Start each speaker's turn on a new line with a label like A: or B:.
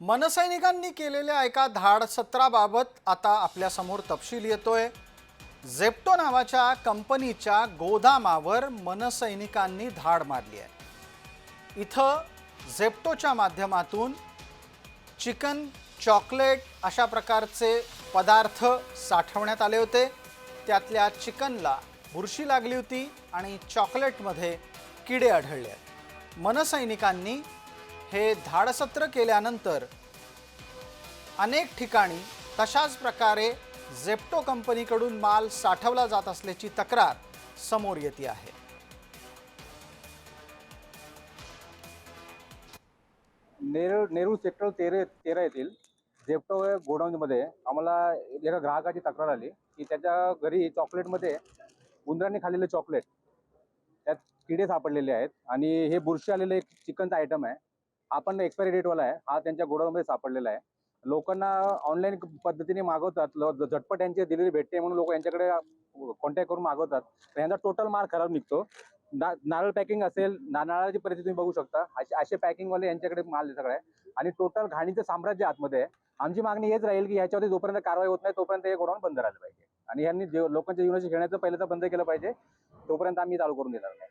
A: मनसैनिकांनी केलेल्या एका धाड सत्राबाबत आता आपल्यासमोर तपशील येतोय. झेप्टो नावाच्या कंपनीच्या गोदामावर मनसैनिकांनी धाड मारली आहे. इथं झेप्टोच्या माध्यमातून चिकन चॉकलेट अशा प्रकारचे पदार्थ साठवण्यात आले होते. त्यातल्या चिकनला बुरशी लागली होती आणि चॉकलेटमध्ये किडे आढळले आहेत. मनसैनिकांनी हे धाडसत्र केल्यानंतर अनेक ठिकाणी तशाच प्रकारे झेप्टो कंपनीकडून माल साठवला जात असल्याची तक्रार समोर येते आहे.
B: नेहरू नेहरू सेक्टर तेरे तेरा येथील झेप्टो गोडाऊनमध्ये आम्हाला एका ग्राहकाची तक्रार आली की त्याच्या घरी चॉकलेटमध्ये उंदराने खाल्लेले चॉकलेट त्यात किडे सापडलेले आहेत आणि हे बुरशी आलेले एक चिकनचं आयटम आहे. आपण एक्सपायरी डेटवाला आहे हा त्यांच्या गोडाऊनमध्ये सापडलेला आहे. लोकांना ऑनलाईन पद्धतीने मागवतात झटपट यांची डिलिव्हरी भेटते म्हणून लोक यांच्याकडे कॉन्टॅक्ट करून मागवतात. तर यांचा टोटल माल खराब निघतो. ना नारळ पॅकिंग असेल नारळाची परिस्थिती तुम्ही बघू शकता. असे असे पॅकिंगवाले यांच्याकडे माल सगळं. आहे आणि टोटल घाणीचं साम्राज्य आतमध्ये आहे. आमची मागणी हेच राहील की ह्याच्यावरती जोपर्यंत कारवाई होत नाही तोपर्यंत हे गोडाऊन बंद राहिलं पाहिजे. आणि यांनी लोकांच्या जीवनाशी खेळण्याचं पहिलं तर बंद केलं पाहिजे. तोपर्यंत आम्ही चालू करून देणार नाही.